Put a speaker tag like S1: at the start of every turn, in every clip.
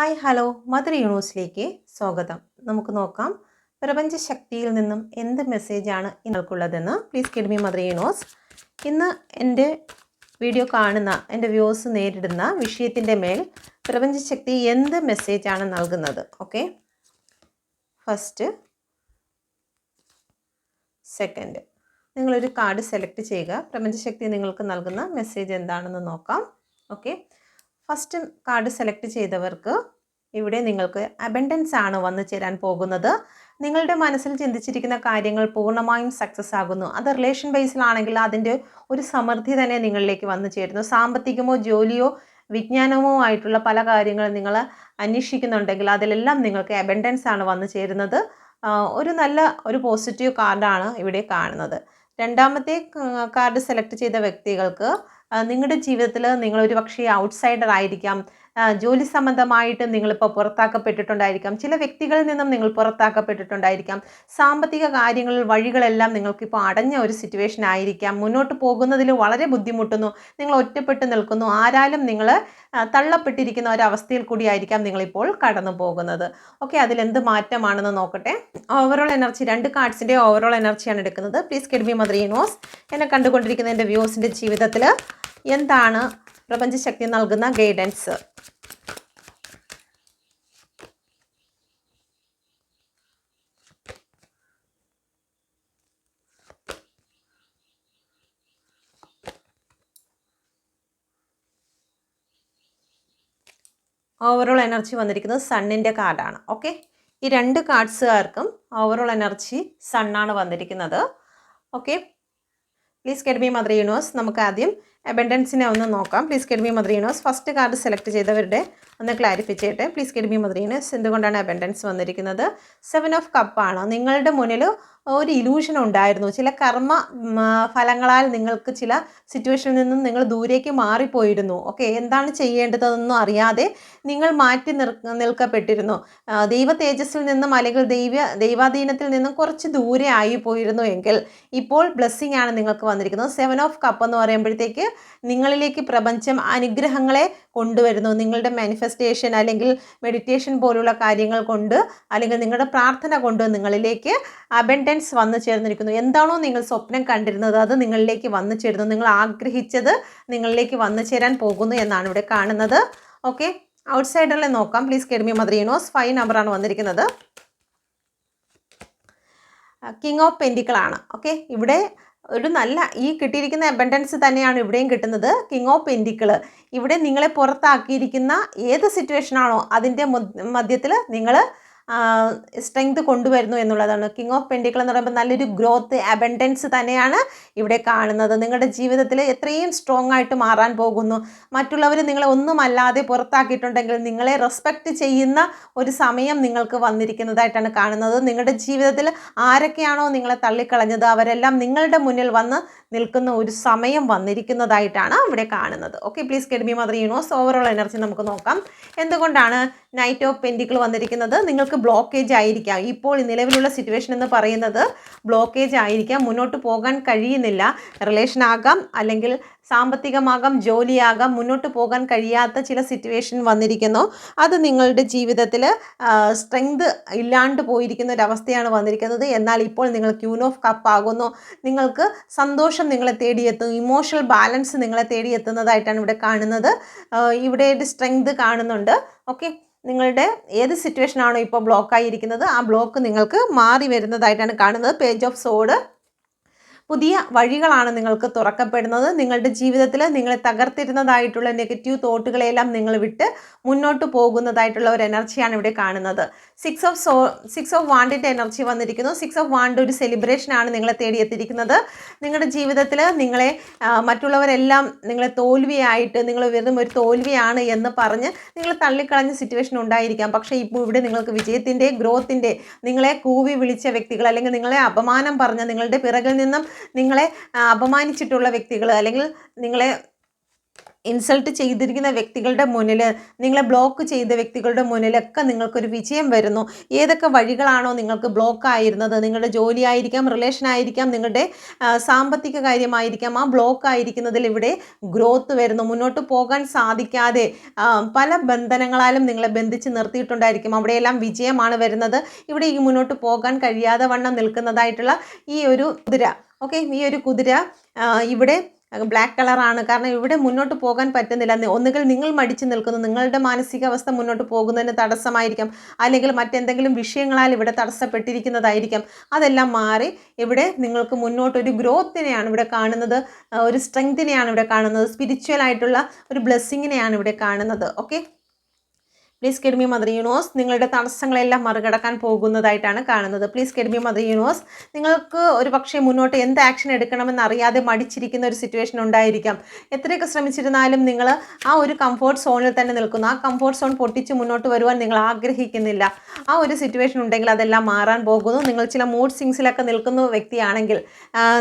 S1: Hi hello. Mother യൂണിവേഴ്സിലേക്ക് സ്വാഗതം. നമുക്ക് നോക്കാം. പ്രപഞ്ചശക്തിയിൽ നിന്നും എന്ത് മെസ്സേജാണ് നിങ്ങൾക്കുള്ളതെന്ന് please guide me mother universe. ഇന്ന് എന്റെ വീഡിയോ കാണുന്ന എന്റെ വ്യൂസ് നേരിടുന്ന വിഷയത്തിന്റെ മേൽ പ്രപഞ്ചശക്തി എന്ത് മെസ്സേജാണ് നൽകുന്നത്? ഓക്കെ ഫസ്റ്റ് സെക്കൻഡ് നിങ്ങളൊരു കാർഡ് സെലക്ട് ചെയ്യുക. പ്രപഞ്ചശക്തി നിങ്ങൾക്ക് നൽകുന്ന മെസ്സേജ് എന്താണെന്ന് നോക്കാം. ഓക്കെ ഫസ്റ്റ് കാർഡ് സെലക്ട് ചെയ്തവർക്ക് ഇവിടെ നിങ്ങൾക്ക് അബൻഡൻസ് ആണ് വന്നു ചേരാൻ പോകുന്നത്. നിങ്ങളുടെ മനസ്സിൽ ചിന്തിച്ചിരിക്കുന്ന കാര്യങ്ങൾ പൂർണമായും സക്സസ് ആകുന്നു. അത് റിലേഷൻ ബേസിലാണെങ്കിൽ അതിന്റെ ഒരു സമൃദ്ധി തന്നെ നിങ്ങളിലേക്ക് വന്നു ചേരുന്നു. സാമ്പത്തികമോ ജോലിയോ വിജ്ഞാനമോ ആയിട്ടുള്ള പല കാര്യങ്ങൾ നിങ്ങൾ അന്വേഷിക്കുന്നുണ്ടെങ്കിൽ അതിലെല്ലാം നിങ്ങൾക്ക് അബൻഡൻസ് ആണ് വന്നു ചേരുന്നത്. ഒരു നല്ല ഒരു പോസിറ്റീവ് കാർഡാണ് ഇവിടെ കാണുന്നത്. രണ്ടാമത്തെ കാർഡ് സെലക്ട് ചെയ്ത വ്യക്തികൾക്ക് നിങ്ങളുടെ ജീവിതത്തിൽ നിങ്ങളൊരു പക്ഷേ ഔട്ട്സൈഡർ ആയിരിക്കാം ജോലി സംബന്ധമായിട്ട് നിങ്ങളിപ്പോൾ പുറത്താക്കപ്പെട്ടിട്ടുണ്ടായിരിക്കാം. ചില വ്യക്തികളിൽ നിന്നും നിങ്ങൾ പുറത്താക്കപ്പെട്ടിട്ടുണ്ടായിരിക്കാം. സാമ്പത്തിക കാര്യങ്ങളിൽ വഴികളെല്ലാം നിങ്ങൾക്കിപ്പോൾ അടഞ്ഞ ഒരു സിറ്റുവേഷൻ ആയിരിക്കാം. മുന്നോട്ട് പോകുന്നതിൽ വളരെ ബുദ്ധിമുട്ടുന്നു. നിങ്ങൾ ഒറ്റപ്പെട്ട് നിൽക്കുന്നു. ആരാലും നിങ്ങൾ തള്ളപ്പെട്ടിരിക്കുന്ന ഒരവസ്ഥയിൽ കൂടിയായിരിക്കാം നിങ്ങളിപ്പോൾ കടന്നു പോകുന്നത്. ഓക്കെ അതിലെന്ത് മാറ്റമാണെന്ന് നോക്കട്ടെ. ഓവറോൾ എനർജി രണ്ട് കാർഡ്സിന്റെ ഓവറോൾ എനർജിയാണ് എടുക്കുന്നത്. പ്ലീസ് കെഡ്മി മദർ യൂണിവേഴ്സ് എന്നെ കണ്ടുകൊണ്ടിരിക്കുന്ന എന്റെ വ്യൂസിന്റെ ജീവിതത്തിൽ എന്താണ് പ്രപഞ്ചശക്തി നൽകുന്ന ഗൈഡൻസ് ഓവറോൾ എനർജി വന്നിരിക്കുന്നത് സണ്ണിന്റെ കാർഡാണ് ഓക്കെ ഈ രണ്ട് കാർഡ്സുകാർക്കും ഓവറോൾ എനർജി സണ്ണാണ് വന്നിരിക്കുന്നത്. ഓക്കെ പ്ലീസ് കെഡ്മി മദർ യൂണിവേഴ്സ് നമുക്ക് ആദ്യം അബൻഡൻസിനെ ഒന്ന് നോക്കാം. പ്ലീസ് കെഡ്മി മദ്രീനോസ് ഫസ്റ്റ് കാർഡ് സെലക്ട് ചെയ്തവരുടെ ഒന്ന് ക്ലാരിഫൈ ചെയ്യട്ടെ. പ്ലീസ് കെഡ്മി യൂണിവേഴ്സ് എന്തുകൊണ്ടാണ് അബൻഡൻസ് വന്നിരിക്കുന്നത്? സെവൻ ഓഫ് കപ്പാണ് നിങ്ങളുടെ മുന്നിൽ ഒരു ഇലൂഷൻ ഉണ്ടായിരുന്നു. ചില കർമ്മ ഫലങ്ങളാൽ നിങ്ങൾക്ക് ചില സിറ്റുവേഷനിൽ നിന്നും നിങ്ങൾ ദൂരേക്ക് മാറിപ്പോയിരുന്നു. ഓക്കെ എന്താണ് ചെയ്യേണ്ടതെന്നൊന്നും അറിയാതെ നിങ്ങൾ മാറ്റി നിർ നിൽക്കപ്പെട്ടിരുന്നു. ദൈവ തേജസ്സിൽ നിന്നും അല്ലെങ്കിൽ ദൈവ ദൈവാധീനത്തിൽ നിന്നും കുറച്ച് ദൂരെ ആയി പോയിരുന്നു എങ്കിൽ ഇപ്പോൾ ബ്ലെസ്സിങ് ആണ് നിങ്ങൾക്ക് വന്നിരിക്കുന്നത്. സെവൻ ഓഫ് കപ്പ് എന്ന് പറയുമ്പോഴത്തേക്ക് നിങ്ങളിലേക്ക് പ്രപഞ്ചം അനുഗ്രഹങ്ങളെ കൊണ്ടുവരുന്നു. നിങ്ങളുടെ മാനിഫെസ്റ്റേഷൻ അല്ലെങ്കിൽ മെഡിറ്റേഷൻ പോലുള്ള കാര്യങ്ങൾ കൊണ്ട് അല്ലെങ്കിൽ നിങ്ങളുടെ പ്രാർത്ഥന കൊണ്ട് നിങ്ങളിലേക്ക് അബൻഡൻസ് വന്നു ചേർന്നിരിക്കുന്നു. എന്താണോ നിങ്ങൾ സ്വപ്നം കണ്ടിരുന്നത് അത് നിങ്ങളിലേക്ക് വന്നു ചേരുന്നു. നിങ്ങൾ ആഗ്രഹിച്ചത് നിങ്ങളിലേക്ക് വന്നു ചേരാൻ പോകുന്നു എന്നാണ് ഇവിടെ കാണുന്നത്. ഓക്കെ ഔട്ട്സൈഡറിലെ നോക്കാം. പ്ലീസ് കെഡ്മി മദർ യൂണോസ് ഫൈവ് നമ്പറാണ് വന്നിരിക്കുന്നത്. കിങ് ഓഫ് പെന്റിക്കളാണ് ഓക്കെ ഇവിടെ ഒരു നല്ല ഈ കിട്ടിയിരിക്കുന്ന അബൻഡൻസ് തന്നെയാണ് ഇവിടെയും കിട്ടുന്നത്. കിങ് ഓഫ് പെന്റിക്കിൾ ഇവിടെ നിങ്ങളെ പുറത്താക്കിയിരിക്കുന്ന ഏത് സിറ്റുവേഷനാണോ അതിന്റെ മധ്യത്തിൽ നിങ്ങൾ സ്ട്രെങ്ത് കൊണ്ടുവരുന്നു എന്നുള്ളതാണ്. കിങ് ഓഫ് പെൻഡിക്കൾ എന്ന് പറയുമ്പോൾ നല്ലൊരു ഗ്രോത്ത് അബൻഡൻസ് തന്നെയാണ് ഇവിടെ കാണുന്നത്. നിങ്ങളുടെ ജീവിതത്തിൽ എത്രയും സ്ട്രോങ് ആയിട്ട് മാറാൻ പോകുന്നു. മറ്റുള്ളവർ നിങ്ങളെ ഒന്നുമല്ലാതെ പുറത്താക്കിയിട്ടുണ്ടെങ്കിൽ നിങ്ങളെ റെസ്പെക്റ്റ് ചെയ്യുന്ന ഒരു സമയം നിങ്ങൾക്ക് വന്നിരിക്കുന്നതായിട്ടാണ് കാണുന്നത്. നിങ്ങളുടെ ജീവിതത്തിൽ ആരൊക്കെയാണോ നിങ്ങളെ തള്ളിക്കളഞ്ഞത് അവരെല്ലാം നിങ്ങളുടെ മുന്നിൽ വന്ന് നിൽക്കുന്ന ഒരു സമയം വന്നിരിക്കുന്നതായിട്ടാണ് ഇവിടെ കാണുന്നത്. Okay please guide me mother universe overall energy നമുക്ക് നോക്കാം. എന്തുകൊണ്ടാണ് നൈറ്റ് ഓഫ് പെൻഡിക്കിൾ വന്നിരിക്കുന്നത്? നിങ്ങൾക്ക് ബ്ലോക്കേജ് ആയിരിക്കാം. ഇപ്പോൾ നിലവിലുള്ള സിറ്റുവേഷൻ എന്ന് പറയുന്നത് ബ്ലോക്കേജ് ആയിരിക്കാം. മുന്നോട്ട് പോകാൻ കഴിയുന്നില്ല. റിലേഷൻ ആകാം അല്ലെങ്കിൽ സാമ്പത്തികമാകാം ജോലിയാകാം മുന്നോട്ട് പോകാൻ കഴിയാത്ത ചില സിറ്റുവേഷൻ വന്നിരിക്കുന്നു. അത് നിങ്ങളുടെ ജീവിതത്തിൽ സ്ട്രെങ്ത് ഇല്ലാണ്ട് പോയിരിക്കുന്ന ഒരവസ്ഥയാണ് വന്നിരിക്കുന്നത്. എന്നാൽ ഇപ്പോൾ നിങ്ങൾ ക്യൂൻ ഓഫ് കപ്പ് ആകുന്നു. നിങ്ങൾക്ക് സന്തോഷം നിങ്ങളെ തേടിയെത്തും ഇമോഷണൽ ബാലൻസ് നിങ്ങളെ തേടിയെത്തുന്നതായിട്ടാണ് ഇവിടെ കാണുന്നത്. ഇവിടെ സ്ട്രെങ്ത് കാണുന്നുണ്ട്. ഓക്കെ നിങ്ങളുടെ ഏത് സിറ്റുവേഷൻ ആണോ ഇപ്പോൾ ബ്ലോക്ക് ആയിരിക്കുന്നത് ആ ബ്ലോക്ക് നിങ്ങൾക്ക് മാറി വരുന്നതായിട്ടാണ് കാണുന്നത്. പേജ് ഓഫ് സോഡ് പുതിയ വഴികളാണ് നിങ്ങൾക്ക് തുറക്കപ്പെടുന്നത്. നിങ്ങളുടെ ജീവിതത്തിൽ നിങ്ങളെ തകർത്തിരുന്നതായിട്ടുള്ള നെഗറ്റീവ് തോട്ടുകളെല്ലാം നിങ്ങൾ വിട്ട് മുന്നോട്ട് പോകുന്നതായിട്ടുള്ള ഒരു എനർജിയാണ് ഇവിടെ കാണുന്നത്. Six of so six of വാണ്ടിന്റെ energy വന്നിരിക്കുന്നു. സിക്സ് ഓഫ് വാണ്ട് ഒരു സെലിബ്രേഷനാണ് നിങ്ങളെ തേടിയെത്തിയിരിക്കുന്നത്. നിങ്ങളുടെ ജീവിതത്തിൽ നിങ്ങളെ മറ്റുള്ളവരെല്ലാം നിങ്ങളെ തോൽവിയായിട്ട് നിങ്ങൾ വെറും ഒരു തോൽവിയാണ് എന്ന് പറഞ്ഞ് നിങ്ങൾ തള്ളിക്കളഞ്ഞ സിറ്റുവേഷൻ ഉണ്ടായിരിക്കാം. പക്ഷേ ഇപ്പോൾ ഇവിടെ നിങ്ങൾക്ക് വിജയത്തിന്റെ ഗ്രോത്തിന്റെ നിങ്ങളെ കൂവി വിളിച്ച വ്യക്തികൾ അല്ലെങ്കിൽ നിങ്ങളെ അപമാനം പറഞ്ഞ നിങ്ങളുടെ പിറകിൽ നിന്നും നിങ്ങളെ അപമാനിച്ചിട്ടുള്ള വ്യക്തികൾ അല്ലെങ്കിൽ നിങ്ങളെ ഇൻസൾട്ട് ചെയ്തിരിക്കുന്ന വ്യക്തികളുടെ മുന്നിൽ നിങ്ങളെ ബ്ലോക്ക് ചെയ്ത വ്യക്തികളുടെ മുന്നിലൊക്കെ നിങ്ങൾക്കൊരു വിജയം വരുന്നു. ഏതൊക്കെ വഴികളാണോ നിങ്ങൾക്ക് ബ്ലോക്ക് ആയിരുന്നത്? നിങ്ങളുടെ ജോലി ആയിരിക്കാം റിലേഷൻ ആയിരിക്കാം നിങ്ങളുടെ സാമ്പത്തിക കാര്യമായിരിക്കാം ആ ബ്ലോക്ക് ആയിരിക്കുന്നതിൽ ഇവിടെ ഗ്രോത്ത് വരുന്നു. മുന്നോട്ട് പോകാൻ സാധിക്കാതെ പല ബന്ധനങ്ങളാലും നിങ്ങളെ ബന്ധിച്ച് നിർത്തിയിട്ടുണ്ടായിരിക്കും. അവിടെയെല്ലാം വിജയമാണ് വരുന്നത്. ഇവിടെ ഈ മുന്നോട്ട് പോകാൻ കഴിയാതെ വണ്ണം നിൽക്കുന്നതായിട്ടുള്ള ഈ ഒരു കുതിര ഓക്കെ ഈ ഒരു കുതിര ഇവിടെ ബ്ലാക്ക് കളറാണ് കാരണം ഇവിടെ മുന്നോട്ട് പോകാൻ പറ്റുന്നില്ല. ഒന്നുകിൽ നിങ്ങൾ മടിച്ചു നിൽക്കുന്നു. നിങ്ങളുടെ മാനസികാവസ്ഥ മുന്നോട്ട് പോകുന്നതിന് തടസ്സമായിരിക്കാം. അല്ലെങ്കിൽ മറ്റെന്തെങ്കിലും വിഷയങ്ങളാൽ ഇവിടെ തടസ്സപ്പെട്ടിരിക്കുന്നതായിരിക്കാം. അതെല്ലാം മാറി ഇവിടെ നിങ്ങൾക്ക് മുന്നോട്ടൊരു ഗ്രോത്തിനെയാണ് ഇവിടെ കാണുന്നത്. ഒരു സ്ട്രെങ്തിനെയാണ് ഇവിടെ കാണുന്നത്. സ്പിരിച്വൽ ആയിട്ടുള്ള ഒരു ബ്ലെസ്സിങ്ങിനെയാണ് ഇവിടെ കാണുന്നത്. Okay please guide me mother universe നിങ്ങളുടെ തടസ്സങ്ങളെല്ലാം മറികടക്കാൻ പോകുന്നതായിട്ടാണ് കാണുന്നത്. പ്ലീസ് കെഡ്മി മദർ യൂണിവേഴ്സ് നിങ്ങൾക്ക് ഒരു പക്ഷേ മുന്നോട്ട് എന്ത് ആക്ഷൻ എടുക്കണമെന്ന് അറിയാതെ മടിച്ചിരിക്കുന്ന ഒരു സിറ്റുവേഷൻ ഉണ്ടായിരിക്കാം. എത്രയൊക്കെ ശ്രമിച്ചിരുന്നാലും നിങ്ങൾ ആ ഒരു കംഫോർട്ട് സോണിൽ തന്നെ നിൽക്കുന്നു. ആ കംഫോർട്ട് സോൺ പൊട്ടിച്ച് മുന്നോട്ട് വരുവാൻ നിങ്ങൾ ആഗ്രഹിക്കുന്നില്ല. ആ ഒരു സിറ്റുവേഷൻ ഉണ്ടെങ്കിൽ അതെല്ലാം മാറാൻ പോകുന്നു. നിങ്ങൾ ചില മൂഡ് സിങ്സിലൊക്കെ നിൽക്കുന്ന വ്യക്തിയാണെങ്കിൽ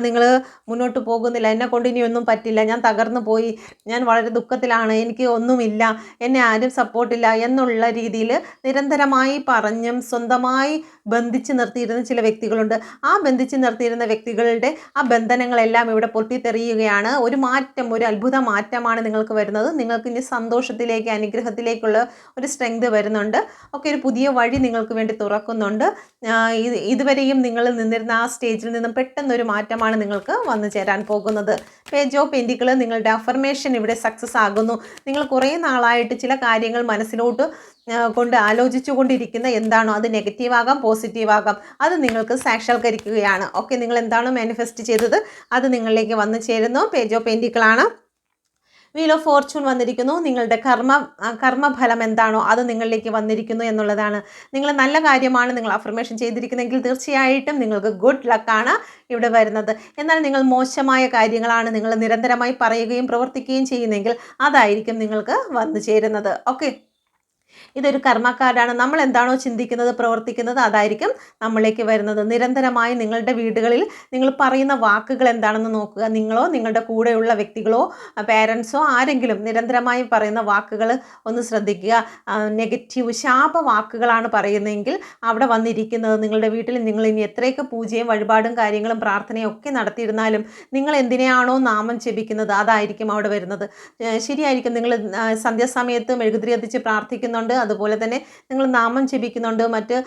S1: നിങ്ങൾ മുന്നോട്ട് പോകുന്നില്ല. എന്നെ കൊണ്ട് ഇനിയൊന്നും പറ്റില്ല. ഞാൻ തകർന്നു പോയി. ഞാൻ വളരെ ദുഃഖത്തിലാണ്. എനിക്ക് ഒന്നുമില്ല. എന്നെ ആരും സപ്പോർട്ടില്ല എന്നുള്ള രീതിയിൽ നിരന്തരമായി പറഞ്ഞും സ്വന്തമായി ബന്ധിച്ച് നിർത്തിയിരുന്ന ചില വ്യക്തികളുണ്ട്. ആ ബന്ധിച്ച് നിർത്തിയിരുന്ന വ്യക്തികളുടെ ആ ബന്ധനങ്ങളെല്ലാം ഇവിടെ പൊട്ടിത്തെറിയുകയാണ്. ഒരു മാറ്റം ഒരു അത്ഭുത മാറ്റമാണ് നിങ്ങൾക്ക് വരുന്നത്. നിങ്ങൾക്ക് ഇനി സന്തോഷത്തിലേക്ക് അനുഗ്രഹത്തിലേക്കുള്ള ഒരു സ്ട്രെങ്ത് വരുന്നുണ്ട്. ഒക്കെ ഒരു പുതിയ വഴി നിങ്ങൾക്ക് വേണ്ടി തുറക്കുന്നുണ്ട്. ഇതുവരെയും നിങ്ങൾ നിന്നിരുന്ന ആ സ്റ്റേജിൽ നിന്നും പെട്ടെന്നൊരു മാറ്റമാണ് നിങ്ങൾക്ക് വന്നു ചേരാൻ പോകുന്നത്. പേജ് ഓഫ് പെന്റിക്കിൾ നിങ്ങളുടെ അഫർമേഷൻ ഇവിടെ സക്സസ് ആകുന്നു. നിങ്ങൾ കുറേ നാളായിട്ട് ചില കാര്യങ്ങൾ മനസ്സിലോട്ട് കൊണ്ട് ആലോചിച്ചു കൊണ്ടിരിക്കുന്ന എന്താണോ അത് നെഗറ്റീവാകാം പോസിറ്റീവാകാം അത് നിങ്ങൾക്ക് സാക്ഷാത്കരിക്കുകയാണ്. ഓക്കെ നിങ്ങൾ എന്താണോ മാനിഫെസ്റ്റ് ചെയ്തത് അത് നിങ്ങളിലേക്ക് വന്നു ചേരുന്നു. പേജ് ഓഫ് പെന്റിക്കിളാണ് വീൽ ഓഫ് ഫോർച്യൂൺ വന്നിരിക്കുന്നു. നിങ്ങളുടെ കർമ്മ കർമ്മഫലം എന്താണോ അത് നിങ്ങളിലേക്ക് വന്നിരിക്കുന്നു എന്നുള്ളതാണ്. നിങ്ങൾ നല്ല കാര്യമാണ് നിങ്ങൾ അഫർമേഷൻ ചെയ്തിരിക്കുന്നതെങ്കിൽ തീർച്ചയായിട്ടും നിങ്ങൾക്ക് ഗുഡ് ലക്കാണ് ഇവിടെ വരുന്നത്. എന്നാൽ നിങ്ങൾ മോശമായ കാര്യങ്ങളാണ് നിങ്ങൾ നിരന്തരമായി പറയുകയും പ്രവർത്തിക്കുകയും ചെയ്യുന്നെങ്കിൽ അതായിരിക്കും നിങ്ങൾക്ക് വന്നു ചേരുന്നത്. ഓക്കെ ഇതൊരു കർമ്മക്കാരാണ്. നമ്മൾ എന്താണോ ചിന്തിക്കുന്നത് പ്രവർത്തിക്കുന്നത് അതായിരിക്കും നമ്മളിലേക്ക് വരുന്നത്. നിരന്തരമായി നിങ്ങളുടെ വീടുകളിൽ നിങ്ങൾ പറയുന്ന വാക്കുകൾ എന്താണെന്ന് നോക്കുക. നിങ്ങളോ നിങ്ങളുടെ കൂടെയുള്ള വ്യക്തികളോ പേരൻസോ ആരെങ്കിലും നിരന്തരമായി പറയുന്ന വാക്കുകൾ ഒന്ന് ശ്രദ്ധിക്കുക. നെഗറ്റീവ് ശാപ വാക്കുകളാണ് പറയുന്നതെങ്കിൽ അവിടെ വന്നിരിക്കുന്നത്. നിങ്ങളുടെ വീട്ടിൽ നിങ്ങൾ ഇനി എത്രയൊക്കെ പൂജയും വഴിപാടും കാര്യങ്ങളും പ്രാർത്ഥനയും ഒക്കെ നടത്തിയിരുന്നാലും നിങ്ങൾ എന്തിനെയാണോ നാമം ജപിക്കുന്നത് അതായിരിക്കും അവിടെ വരുന്നത്. ശരിയായിരിക്കും. നിങ്ങൾ സന്ധ്യാസമയത്ത് മെഴുകുതിരി കത്തിച്ച് പ്രാർത്ഥിക്കുന്നുണ്ട്. അതുപോലെ തന്നെ നിങ്ങൾ നാമം ജപിക്കുന്നുണ്ട്. മറ്റ്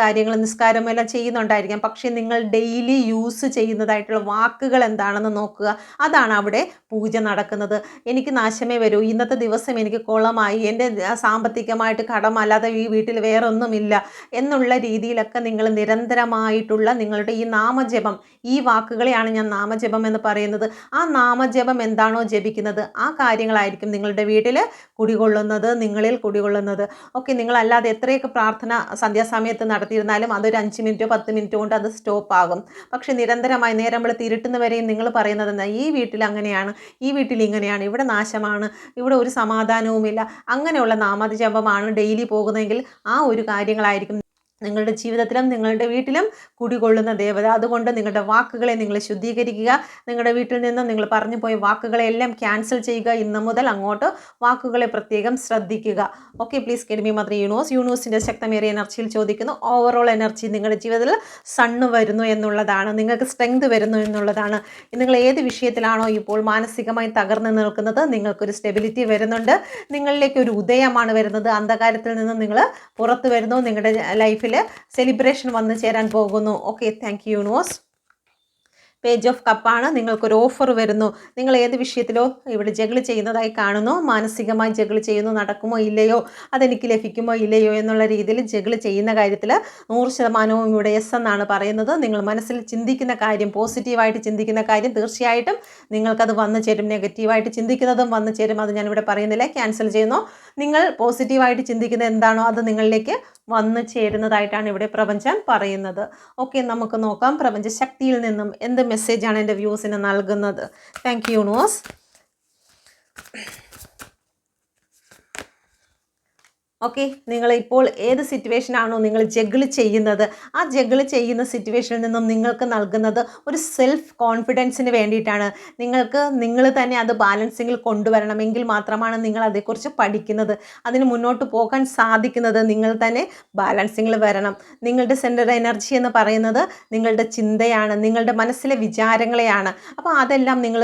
S1: കാര്യങ്ങൾ നിസ്കാരം എല്ലാം ചെയ്യുന്നുണ്ടായിരിക്കാം. പക്ഷേ നിങ്ങൾ ഡെയിലി യൂസ് ചെയ്യുന്നതായിട്ടുള്ള വാക്കുകൾ എന്താണെന്ന് നോക്കുക. അതാണ് അവിടെ പൂജ നടക്കുന്നത്. എനിക്ക് നാശമേ വരൂ. ഇന്നത്തെ ദിവസം എനിക്ക് കുളമായി. എന്റെ സാമ്പത്തികമായിട്ട് സാമ്പത്തികമായിട്ട് കടമല്ലാതെ ഈ വീട്ടിൽ വേറൊന്നുമില്ല എന്നുള്ള രീതിയിലൊക്കെ നിങ്ങൾ നിരന്തരമായിട്ടുള്ള നിങ്ങളുടെ ഈ നാമജപം ഈ വാക്കുകളെയാണ് ഞാൻ നാമജപം എന്ന് പറയുന്നത്. ആ നാമജപം എന്താണോ ജപിക്കുന്നത് ആ കാര്യങ്ങളായിരിക്കും നിങ്ങളുടെ വീട്ടിൽ കുടികൊള്ളുന്നത്. നിങ്ങളിൽ കുടികൊള്ളുന്നത് ഓക്കെ നിങ്ങളല്ലാതെ എത്രയൊക്കെ പ്രാർത്ഥന സന്ധ്യാസമയത്ത് നടത്തിയിരുന്നാലും അതൊരു അഞ്ച് മിനിറ്റോ പത്ത് മിനിറ്റോ കൊണ്ട് അത് സ്റ്റോപ്പ് ആകും. പക്ഷേ നിരന്തരമായി നേരം നമ്മൾ തിരുട്ടുന്നവരെയും നിങ്ങൾ പറയുന്നത് എന്താ? ഈ വീട്ടിൽ അങ്ങനെയാണ് ഈ വീട്ടിൽ ഇങ്ങനെയാണ് ഇവിടെ നാശമാണ് ഇവിടെ ഒരു സമാധാനവുമില്ല. അങ്ങനെയുള്ള നാമജപമാണ് ഡെയിലി പോകുന്നതെങ്കിൽ ആ ഒരു കാര്യങ്ങളായിരിക്കും നിങ്ങളുടെ ജീവിതത്തിലും നിങ്ങളുടെ വീട്ടിലും കുടികൊള്ളുന്ന ദേവത. അതുകൊണ്ട് നിങ്ങളുടെ വാക്കുകളെ നിങ്ങൾ ശുദ്ധീകരിക്കുക. നിങ്ങളുടെ വീട്ടിൽ നിന്നും നിങ്ങൾ പറഞ്ഞു പോയ വാക്കുകളെല്ലാം ക്യാൻസൽ ചെയ്യുക. ഇന്ന് മുതൽ അങ്ങോട്ട് വാക്കുകളെ പ്രത്യേകം ശ്രദ്ധിക്കുക. Okay please guide me mother universe യൂണിവേഴ്സിന്റെ ശക്തമേറിയ എനർജിയിൽ ചോദിക്കുന്നു ഓവറോൾ എനർജി നിങ്ങളുടെ ജീവിതത്തിൽ സണ്ണ് വരുന്നു എന്നുള്ളതാണ്. നിങ്ങൾക്ക് സ്ട്രെങ്ത് വരുന്നു എന്നുള്ളതാണ്. നിങ്ങൾ ഏത് വിഷയത്തിലാണോ ഇപ്പോൾ മാനസികമായി തകർന്നു നിൽക്കുന്നത് നിങ്ങൾക്കൊരു സ്റ്റെബിലിറ്റി വരുന്നുണ്ട്. നിങ്ങളിലേക്ക് ഒരു ഉദയമാണ് വരുന്നത്. അന്ധകാരത്തിൽ നിന്ന് നിങ്ങൾ പുറത്തു വരുന്നു. നിങ്ങളുടെ ലൈഫിൽ സെലിബ്രേഷൻ വന്നു ചേരാൻ പോകുന്നു. Okay thank you universe. Page of കപ്പാണ്. നിങ്ങൾക്കൊരു ഓഫർ വരുന്നു. നിങ്ങൾ ഏത് വിഷയത്തിലോ ഇവിടെ ജഗിൾ ചെയ്യുന്നതായി കാണുന്നു. മാനസികമായി ജഗിൾ ചെയ്യുന്നു നടക്കുമോ ഇല്ലയോ അതെനിക്ക് ലഭിക്കുമോ ഇല്ലയോ എന്നുള്ള രീതിയിൽ ജഗിൾ ചെയ്യുന്ന കാര്യത്തിൽ നൂറ് ശതമാനവും ഇവിടെ എസ് എന്നാണ് പറയുന്നത്. നിങ്ങൾ മനസ്സിൽ ചിന്തിക്കുന്ന കാര്യം പോസിറ്റീവായിട്ട് ചിന്തിക്കുന്ന കാര്യം തീർച്ചയായിട്ടും നിങ്ങൾക്കത് വന്നു ചേരും. നെഗറ്റീവായിട്ട് ചിന്തിക്കുന്നതും വന്നു ചേരും. അത് ഞാനിവിടെ പറയുന്നില്ല ക്യാൻസൽ ചെയ്യുന്നു. നിങ്ങൾ പോസിറ്റീവായിട്ട് ചിന്തിക്കുന്നത് എന്താണോ അത് നിങ്ങളിലേക്ക് വന്നു ചേരുന്നതായിട്ടാണ് ഇവിടെ പ്രപഞ്ചം പറയുന്നത്. ഓക്കെ നമുക്ക് നോക്കാം. പ്രപഞ്ച ശക്തിയിൽ നിന്നും എന്ത് മെസ്സേജാണ് എന്റെ വ്യൂസിന് നൽകുന്നത്. താങ്ക് യു യൂണിവേഴ്സ് ഓക്കെ നിങ്ങൾ ഇപ്പോൾ ഏത് സിറ്റുവേഷനാണോ നിങ്ങൾ ജഗിൾ ചെയ്യുന്നത് ആ ജഗിൾ ചെയ്യുന്ന സിറ്റുവേഷനിൽ നിന്നും നിങ്ങൾക്ക് നൽകുന്നത് ഒരു സെൽഫ് കോൺഫിഡൻസിന് വേണ്ടിയിട്ടാണ്. നിങ്ങൾക്ക് നിങ്ങൾ തന്നെ അത് ബാലൻസിങ്ങിൽ കൊണ്ടുവരണമെങ്കിൽ മാത്രമാണ് നിങ്ങൾ അതേക്കുറിച്ച് പഠിക്കുന്നത്. അതിന് മുന്നോട്ട് പോകാൻ സാധിക്കുന്നത് നിങ്ങൾ തന്നെ ബാലൻസിങ്ങിൽ വരണം. നിങ്ങളുടെ സെന്റർ എനർജി എന്ന് പറയുന്നത് നിങ്ങളുടെ ചിന്തയാണ് നിങ്ങളുടെ മനസ്സിലെ വിചാരങ്ങളെയാണ്. അപ്പോൾ അതെല്ലാം നിങ്ങൾ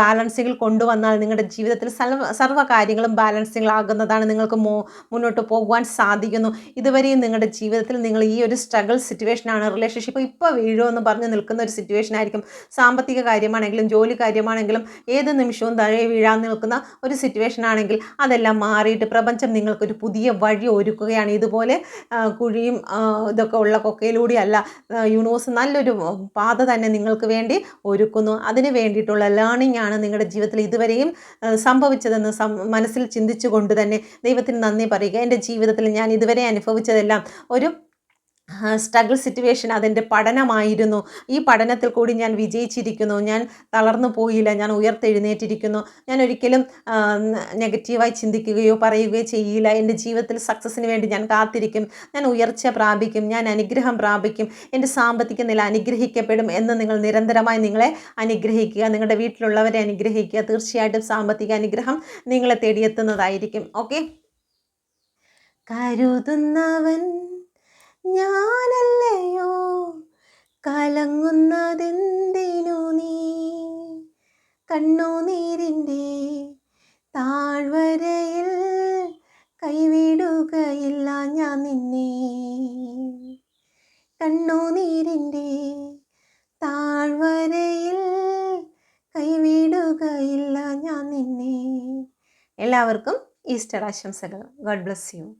S1: ബാലൻസിങ്ങിൽ കൊണ്ടുവന്നാൽ നിങ്ങളുടെ ജീവിതത്തിൽ സർവ സർവ കാര്യങ്ങളും ബാലൻസിങ്ങിലാകുന്നതാണ് നിങ്ങൾക്ക് മോ മുന്നോട്ട് പോകുവാൻ സാധിക്കുന്നു. ഇതുവരെയും നിങ്ങളുടെ ജീവിതത്തിൽ നിങ്ങൾ ഈ ഒരു സ്ട്രഗിൾ സിറ്റുവേഷനാണ് റിലേഷൻഷിപ്പ് ഇപ്പോൾ വീഴുമെന്ന് പറഞ്ഞ് നിൽക്കുന്ന ഒരു സിറ്റുവേഷൻ ആയിരിക്കും. സാമ്പത്തിക കാര്യമാണെങ്കിലും ജോലി കാര്യമാണെങ്കിലും ഏത് നിമിഷവും തഴയെ വീഴാൻ നിൽക്കുന്ന ഒരു സിറ്റുവേഷൻ ആണെങ്കിൽ അതെല്ലാം മാറിയിട്ട് പ്രപഞ്ചം നിങ്ങൾക്കൊരു പുതിയ വഴി ഒരുക്കുകയാണ്. ഇതുപോലെ കുഴിയും ഇതൊക്കെ ഉള്ള കൊക്കയിലൂടെയല്ല യൂണിവേഴ്സ് നല്ലൊരു പാത തന്നെ നിങ്ങൾക്ക് വേണ്ടി ഒരുക്കുന്നു. അതിന് വേണ്ടിയിട്ടുള്ള ലേണിംഗ് ആണ് നിങ്ങളുടെ ജീവിതത്തിൽ ഇതുവരെയും സംഭവിച്ചതെന്ന് മനസ്സിൽ ചിന്തിച്ചുകൊണ്ട് തന്നെ ദൈവത്തിന് നന്ദി പറയുക എന്റെ ജീവിതത്തിൽ ഞാൻ ഇതുവരെ അനുഭവിച്ചതെല്ലാം ഒരു സ്ട്രഗിൾ സിറ്റുവേഷൻ അതിന്റെ പഠനമായിരുന്നു. ഈ പഠനത്തിൽ കൂടി ഞാൻ വിജയിച്ചിരിക്കുന്നു. ഞാൻ തളർന്നു പോയില്ല. ഞാൻ ഉയർത്തെഴുന്നേറ്റിരിക്കുന്നു. ഞാൻ ഒരിക്കലും നെഗറ്റീവായി ചിന്തിക്കുകയോ പറയുകയോ ചെയ്യില്ല. എന്റെ ജീവിതത്തിൽ സക്സസ്സിന് വേണ്ടി ഞാൻ കാത്തിരിക്കും. ഞാൻ ഉയർച്ച പ്രാപിക്കും. ഞാൻ അനുഗ്രഹം പ്രാപിക്കും. എന്റെ സാമ്പത്തിക നില അനുഗ്രഹിക്കപ്പെടും എന്ന് നിങ്ങൾ നിരന്തരമായി നിങ്ങളെ അനുഗ്രഹിക്കുക. നിങ്ങളുടെ വീട്ടിലുള്ളവരെ അനുഗ്രഹിക്കുക. തീർച്ചയായിട്ടും സാമ്പത്തിക അനുഗ്രഹം നിങ്ങളെ തേടിയെത്തുന്നതായിരിക്കും. ഓക്കെ കരുതുന്നവൻ ഞാനല്ലയോ? കലങ്ങുന്നതെന്തിനു നീ? കണ്ണുനീരിന്റെ താഴ്വരയിൽ കൈവിടുകയില്ല ഞാൻ നിന്നെ. കണ്ണുനീരിന്റെ താഴ്വരയിൽ കൈവിടുകയില്ല ഞാൻ നിന്നെ. എല്ലാവർക്കും ഈസ്റ്റർ ആശംസകൾ. God bless you.